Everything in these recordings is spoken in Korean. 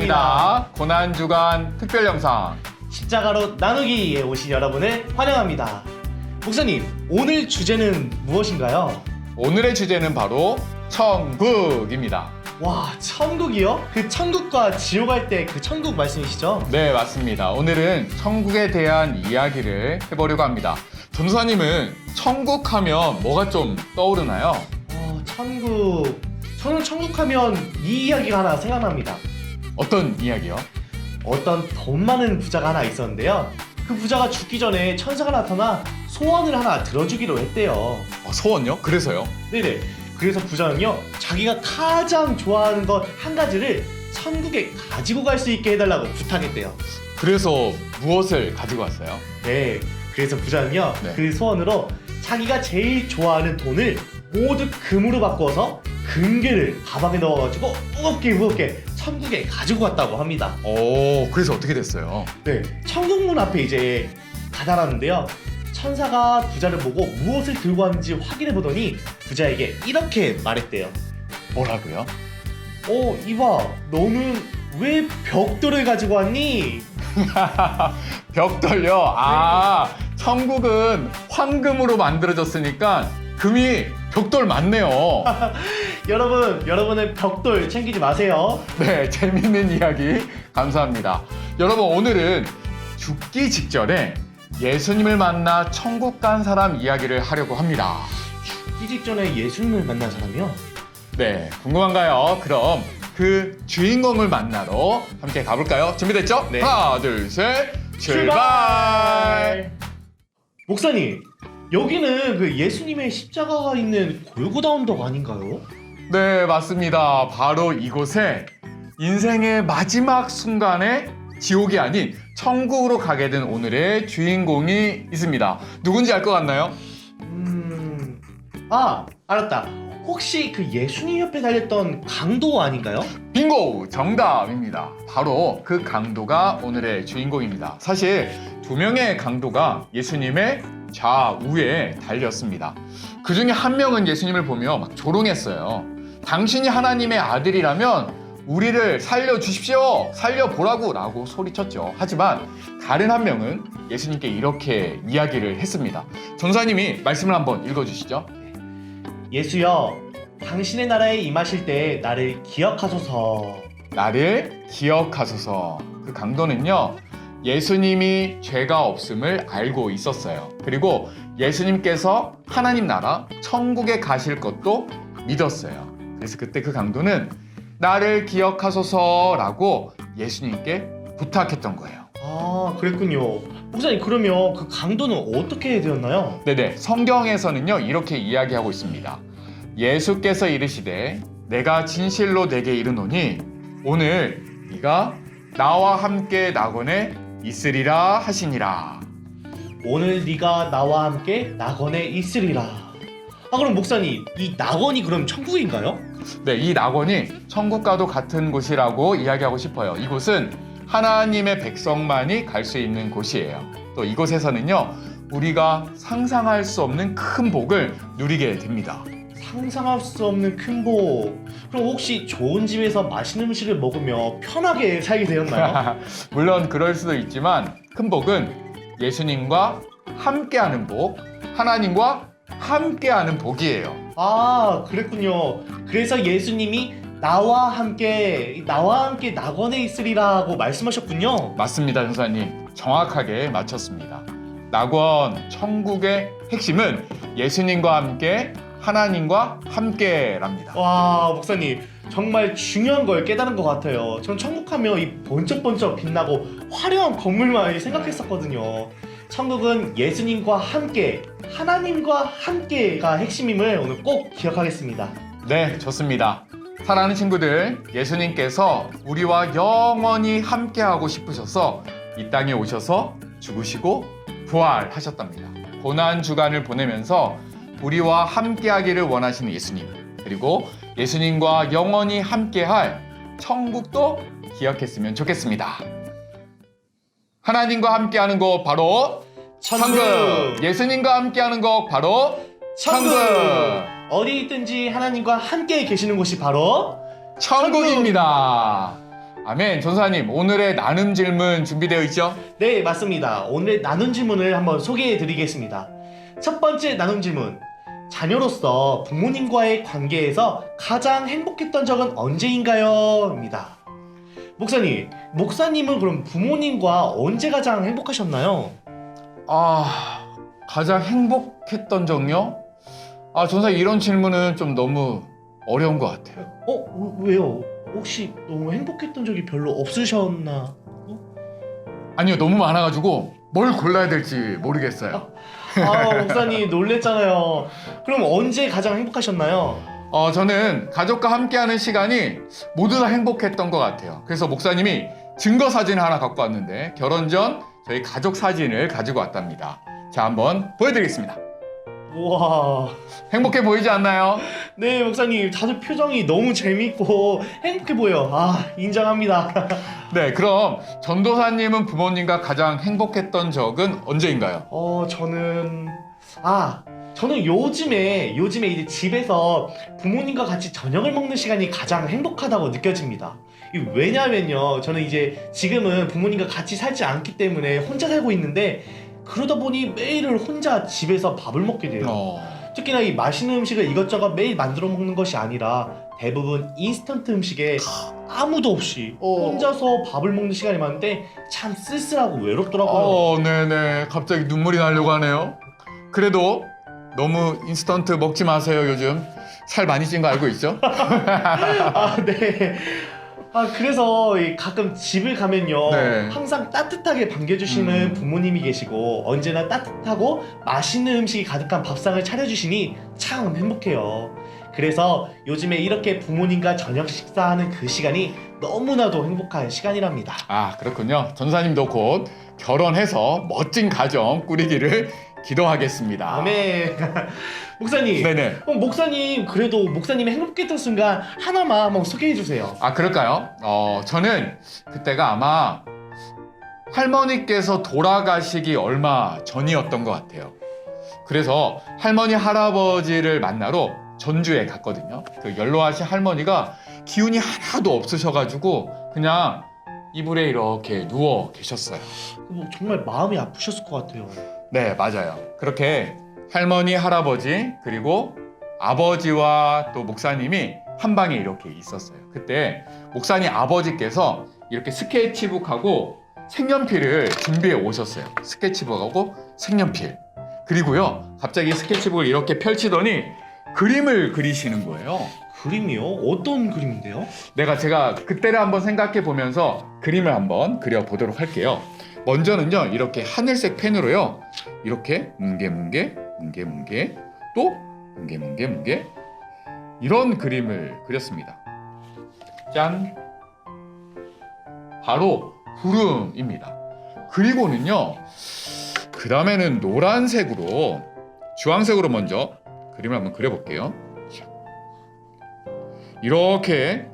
반갑습니다. 고난 주간 특별 영상. 십자가로 나누기에 오신 여러분을 환영합니다. 목사님, 오늘 주제는 무엇인가요? 오늘의 주제는 바로 천국입니다. 와, 천국이요? 그 천국과 지옥 할 때 그 천국 말씀이시죠? 네, 맞습니다. 오늘은 천국에 대한 이야기를 해보려고 합니다. 전사님은 천국 하면 뭐가 좀 떠오르나요? 어, 천국. 저는 천국 하면 이 이야기가 하나 생각납니다. 어떤 이야기요? 어떤 돈 많은 부자가 하나 있었는데요. 그 부자가 죽기 전에 천사가 나타나 소원을 하나 들어주기로 했대요. 어, 소원요? 그래서요? 네네. 그래서 부자는요, 자기가 가장 좋아하는 것 한 가지를 천국에 가지고 갈 수 있게 해달라고 부탁했대요. 그래서 무엇을 가지고 왔어요? 네. 그래서 부자는요, 네. 그 소원으로 자기가 제일 좋아하는 돈을 모두 금으로 바꿔서 금괴를 가방에 넣어가지고 무겁게 무겁게 천국에 가지고 갔다고 합니다. 오, 그래서 어떻게 됐어요? 네. 천국문 앞에 이제 가달았는데요. 천사가 부자를 보고 무엇을 들고 왔는지 확인해 보더니 부자에게 이렇게 말했대요. 뭐라고요? 어, 이봐, 너는 왜 벽돌을 가지고 왔니? 벽돌요? 아, 천국은 황금으로 만들어졌으니까 금이 벽돌 맞네요. 여러분, 여러분은 벽돌 챙기지 마세요. 네, 재밌는 이야기 감사합니다. 여러분, 오늘은 죽기 직전에 예수님을 만나 천국 간 사람 이야기를 하려고 합니다. 이 직전에 예수님을 만난 사람이요? 네, 궁금한가요? 그럼 그 주인공을 만나러 함께 가볼까요? 준비됐죠? 네. 하나, 둘, 셋, 출발! 목사님, 여기는 그 예수님의 십자가가 있는 골고다 언덕 아닌가요? 네, 맞습니다. 바로 이곳에 인생의 마지막 순간에 지옥이 아닌 천국으로 가게 된 오늘의 주인공이 있습니다. 누군지 알 것 같나요? 음, 아, 알았다. 혹시 그 예수님 옆에 달렸던 강도 아닌가요? 빙고! 정답입니다. 바로 그 강도가 오늘의 주인공입니다. 사실 두 명의 강도가 예수님의 좌우에 달렸습니다. 그 중에 한 명은 예수님을 보며 막 조롱했어요. 당신이 하나님의 아들이라면 우리를 살려주십시오! 살려보라고! 라고 소리쳤죠. 하지만 다른 한 명은 예수님께 이렇게 이야기를 했습니다. 전사님이 말씀을 한번 읽어주시죠. 예수여, 당신의 나라에 임하실 때 나를 기억하소서. 나를 기억하소서. 그 강도는요, 예수님이 죄가 없음을 알고 있었어요. 그리고 예수님께서 하나님 나라, 천국에 가실 것도 믿었어요. 그래서 그때 그 강도는 나를 기억하소서라고 예수님께 부탁했던 거예요. 아, 그랬군요. 목사님, 그러면 그 강도는 어떻게 되었나요? 네네. 성경에서는요, 이렇게 이야기하고 있습니다. 예수께서 이르시되, 내가 진실로 내게 이르노니, 오늘 네가 나와 함께 낙원에 있으리라 하시니라. 오늘 네가 나와 함께 낙원에 있으리라. 아, 그럼 목사님, 이 낙원이 그럼 천국인가요? 네, 이 낙원이 천국과도 같은 곳이라고 이야기하고 싶어요. 이곳은 하나님의 백성만이 갈 수 있는 곳이에요. 또 이곳에서는요, 우리가 상상할 수 없는 큰 복을 누리게 됩니다. 상상할 수 없는 큰 복. 그럼 혹시 좋은 집에서 맛있는 음식을 먹으며 편하게 살게 되었나요? 물론 그럴 수도 있지만 큰 복은 예수님과 함께하는 복, 하나님과 함께하는 복이에요. 아, 그랬군요. 그래서 예수님이 나와 함께 나와 함께 낙원에 있으리라고 말씀하셨군요. 맞습니다, 전사님. 정확하게 맞췄습니다. 낙원, 천국의 핵심은 예수님과 함께, 하나님과 함께랍니다. 와, 목사님 정말 중요한 걸 깨달은 것 같아요. 전 천국 하면 이 번쩍번쩍 빛나고 화려한 건물만 생각했었거든요. 천국은 예수님과 함께, 하나님과 함께가 핵심임을 오늘 꼭 기억하겠습니다. 네, 좋습니다. 사랑하는 친구들, 예수님께서 우리와 영원히 함께하고 싶으셔서 이 땅에 오셔서 죽으시고 부활하셨답니다. 고난 주간을 보내면서 우리와 함께하기를 원하시는 예수님, 그리고 예수님과 영원히 함께할 천국도 기억했으면 좋겠습니다. 하나님과 함께하는 곳 바로 천국. 예수님과 함께하는 곳 바로 천국! 천국. 어디 있든지 하나님과 함께 계시는 곳이 바로 천국입니다. 아멘. 전사님, 오늘의 나눔 질문 준비되어 있죠? 네, 맞습니다. 오늘 나눈 질문을 한번 소개해 드리겠습니다. 첫 번째 나눔 질문. 자녀로서 부모님과의 관계에서 가장 행복했던 적은 언제인가요? 입니다. 목사님, 목사님은 그럼 부모님과 언제 가장 행복하셨나요? 아, 가장 행복했던 적요? 아, 전사 이런 질문은 좀 너무 어려운 것 같아요. 어, 왜요? 혹시 너무 행복했던 적이 별로 없으셨나? 아니요, 너무 많아가지고 뭘 골라야 될지 모르겠어요. 아, 목사님 놀랬잖아요. 그럼 언제 가장 행복하셨나요? 어, 저는 가족과 함께하는 시간이 모두 다 행복했던 것 같아요. 그래서 목사님이 증거 사진 하나 갖고 왔는데 결혼 전 저희 가족 사진을 가지고 왔답니다. 자, 한번 보여드리겠습니다. 우와. 행복해 보이지 않나요? 네, 목사님. 다들 표정이 너무 재밌고 행복해 보여. 아, 인정합니다. 네, 그럼 전도사님은 부모님과 가장 행복했던 적은 언제인가요? 어, 저는 아, 저는 요즘에 요즘에 이제 집에서 부모님과 같이 저녁을 먹는 시간이 가장 행복하다고 느껴집니다. 이 왜냐면요, 저는 이제 지금은 부모님과 같이 살지 않기 때문에 혼자 살고 있는데 그러다 보니 매일을 혼자 집에서 밥을 먹게 돼요. 어, 특히나 이 맛있는 음식을 이것저것 매일 만들어 먹는 것이 아니라 대부분 인스턴트 음식에 아무도 없이 어. 혼자서 밥을 먹는 시간이 많은데 참 쓸쓸하고 외롭더라고요. 어, 네네. 갑자기 눈물이 나려고 하네요. 그래도 너무 인스턴트 먹지 마세요, 요즘. 살 많이 찐 거 알고 있죠? 아, 네. 아, 그래서 이 가끔 집을 가면요. 네. 항상 따뜻하게 반겨주시는 음. 부모님이 계시고, 언제나 따뜻하고 맛있는 음식이 가득한 밥상을 차려주시니 참 행복해요. 그래서 요즘에 이렇게 부모님과 저녁 식사하는 그 시간이 너무나도 행복한 시간이랍니다. 아, 그렇군요. 전사님도 곧 결혼해서 멋진 가정 꾸리기를 기도하겠습니다. 아멘. 목사님. 네네. 어, 목사님, 그래도 목사님이 행복했던 순간 하나만 한번 소개해 주세요. 아, 그럴까요? 어, 저는 그때가 아마 할머니께서 돌아가시기 얼마 전이었던 것 같아요. 그래서 할머니, 할아버지를 만나러 전주에 갔거든요. 그 연로하신 할머니가 기운이 하나도 없으셔가지고 그냥 이불에 이렇게 누워 계셨어요. 뭐 정말 마음이 아프셨을 것 같아요. 네, 맞아요. 그렇게 할머니, 할아버지, 그리고 아버지와 또 목사님이 한 방에 이렇게 있었어요. 그때 목사님 아버지께서 이렇게 스케치북하고 색연필을 준비해 오셨어요. 스케치북하고 색연필. 그리고요, 갑자기 스케치북을 이렇게 펼치더니 그림을 그리시는 거예요. 그림이요? 어떤 그림인데요? 내가 제가 그때를 한번 생각해 보면서 그림을 한번 그려 보도록 할게요. 먼저는요 이렇게 하늘색 펜으로요 이렇게 뭉게 뭉게 뭉게 뭉게 또 뭉게 뭉게 뭉게 이런 그림을 그렸습니다. 짠 바로 구름입니다. 그리고는요 그 다음에는 노란색으로 주황색으로 먼저 그림을 한번 그려볼게요. 이렇게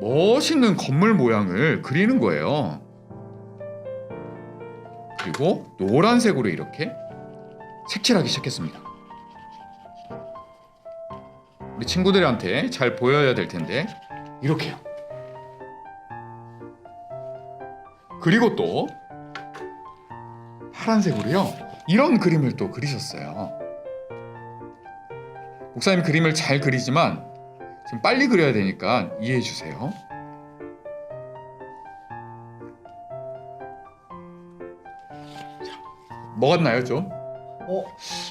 멋있는 건물 모양을 그리는 거예요. 그리고 노란색으로 이렇게 색칠하기 시작했습니다. 우리 친구들한테 잘 보여야 될 텐데 이렇게요. 그리고 또 파란색으로요. 이런 그림을 또 그리셨어요. 목사님 그림을 잘 그리지만 지금 빨리 그려야 되니까 이해해 주세요. 뭐 같나요 좀? 어,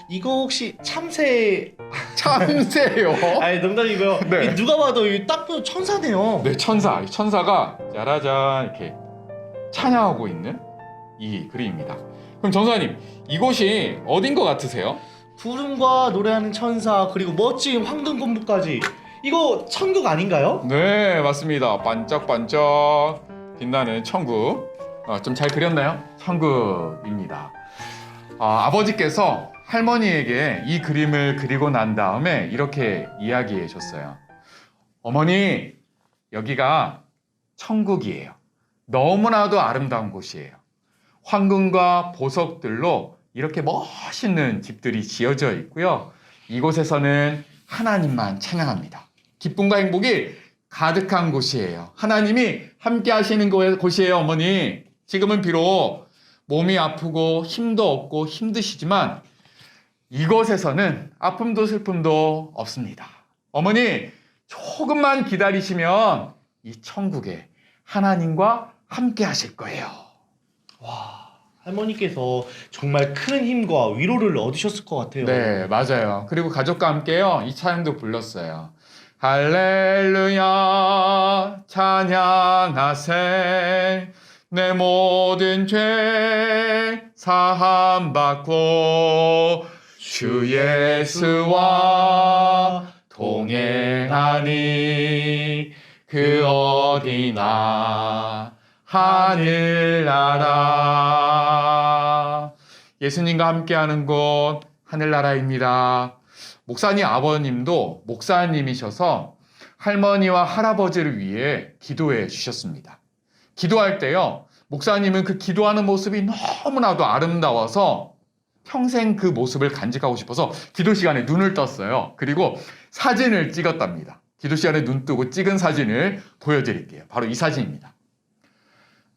이거 혹시 참새? 참새요. 아니 농담이고요. 네. 이 누가 봐도 이딱 봐도 천사네요. 네 천사. 이 천사가 짜라잔 이렇게 찬양하고 있는 이 그림입니다. 그럼 전사님 이곳이 어딘 것 같으세요? 구름과 노래하는 천사 그리고 멋진 황금 건물까지 이거 천국 아닌가요? 네 맞습니다. 반짝반짝 빛나는 천국. 어, 좀 잘 그렸나요? 천국입니다. 아, 아버지께서 할머니에게 이 그림을 그리고 난 다음에 이렇게 이야기해 줬어요. 어머니, 여기가 천국이에요. 너무나도 아름다운 곳이에요. 황금과 보석들로 이렇게 멋있는 집들이 지어져 있고요. 이곳에서는 하나님만 찬양합니다. 기쁨과 행복이 가득한 곳이에요. 하나님이 함께 하시는 곳- 곳이에요, 어머니. 지금은 비록 몸이 아프고 힘도 없고 힘드시지만 이곳에서는 아픔도 슬픔도 없습니다. 어머니, 조금만 기다리시면 이 천국에 하나님과 함께 하실 거예요. 와, 할머니께서 정말 큰 힘과 위로를 얻으셨을 것 같아요. 네, 맞아요. 그리고 가족과 함께요. 이 찬양도 불렀어요. 할렐루야 찬양하세 내 모든 죄 사함 받고 주 예수와 동행하니 그 어디나 하늘나라 예수님과 함께하는 곳 하늘나라입니다. 목사님 아버님도 목사님이셔서 할머니와 할아버지를 위해 기도해 주셨습니다. 기도할 때요, 목사님은 그 기도하는 모습이 너무나도 아름다워서 평생 그 모습을 간직하고 싶어서 기도 시간에 눈을 떴어요. 그리고 사진을 찍었답니다. 기도 시간에 눈 뜨고 찍은 사진을 보여드릴게요. 바로 이 사진입니다.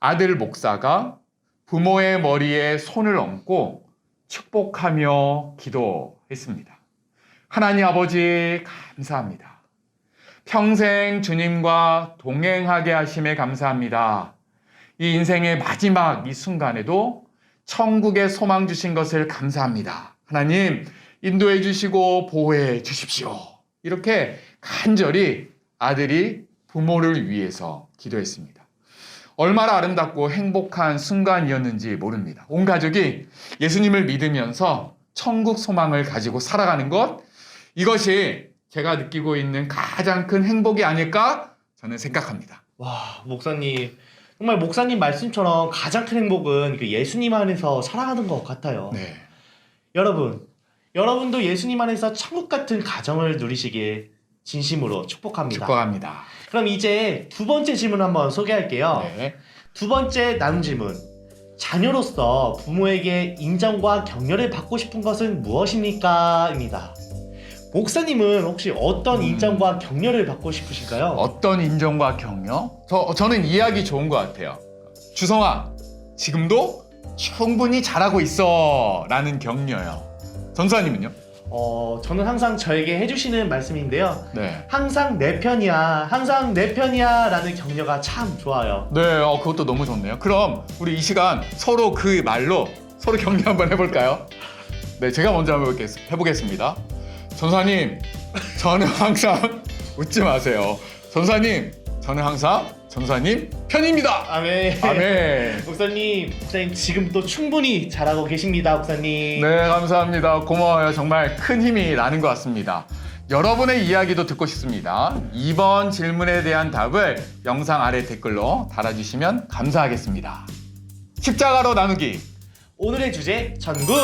아들 목사가 부모의 머리에 손을 얹고 축복하며 기도했습니다. 하나님 아버지 감사합니다. 평생 주님과 동행하게 하심에 감사합니다. 이 인생의 마지막 이 순간에도 천국의 소망 주신 것을 감사합니다. 하나님 인도해 주시고 보호해 주십시오. 이렇게 간절히 아들이 부모를 위해서 기도했습니다. 얼마나 아름답고 행복한 순간이었는지 모릅니다. 온 가족이 예수님을 믿으면서 천국 소망을 가지고 살아가는 것, 이것이 제가 느끼고 있는 가장 큰 행복이 아닐까 저는 생각합니다. 와, 목사님. 정말 목사님 말씀처럼 가장 큰 행복은 그 예수님 안에서 살아가는 것 같아요. 네. 여러분, 여러분도 예수님 안에서 천국 같은 가정을 누리시길 진심으로 축복합니다. 축복합니다. 그럼 이제 두 번째 질문 한번 소개할게요. 네. 두 번째 나눔 질문. 자녀로서 부모에게 인정과 격려를 받고 싶은 것은 무엇입니까? 입니다. 목사님은 혹시 어떤 음. 인정과 격려를 받고 싶으실까요? 어떤 인정과 격려? 저, 저는 이야기 좋은 것 같아요. 주성아, 지금도 충분히 잘하고 있어. 라는 격려요. 전사님은요? 어, 저는 항상 저에게 해주시는 말씀인데요. 네. 항상 내 편이야, 항상 내 편이야 라는 격려가 참 좋아요. 네, 어, 그것도 너무 좋네요. 그럼 우리 이 시간 서로 그 말로 서로 격려 한번 해볼까요? 네, 제가 먼저 한번 해보겠- 해보겠습니다. 전사님, 저는 항상 웃지 마세요. 전사님, 저는 항상 전사님 편입니다. 아멘. 아멘. 목사님, 목사님 지금도 충분히 잘하고 계십니다, 목사님. 네, 감사합니다. 고마워요. 정말 큰 힘이 나는 것 같습니다. 여러분의 이야기도 듣고 싶습니다. 이번 질문에 대한 답을 영상 아래 댓글로 달아주시면 감사하겠습니다. 십자가로 나누기. 오늘의 주제 천국.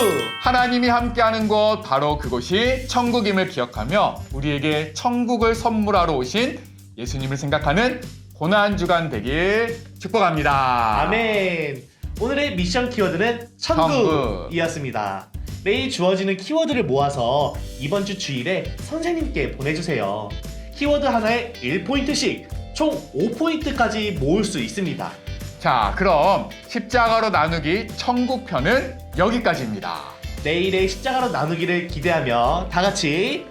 하나님이 함께하는 곳 바로 그곳이 천국임을 기억하며 우리에게 천국을 선물하러 오신 예수님을 생각하는 고난 주간 되길 축복합니다. 아멘. 오늘의 미션 키워드는 천국이었습니다. 매일 주어지는 키워드를 모아서 이번 주 주일에 선생님께 보내주세요. 키워드 하나에 1포인트씩 총 5포인트까지 모을 수 있습니다. 자, 그럼 십자가로 나누기 천국 편은 여기까지입니다. 내일의 십자가로 나누기를 기대하며 다 같이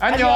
안녕.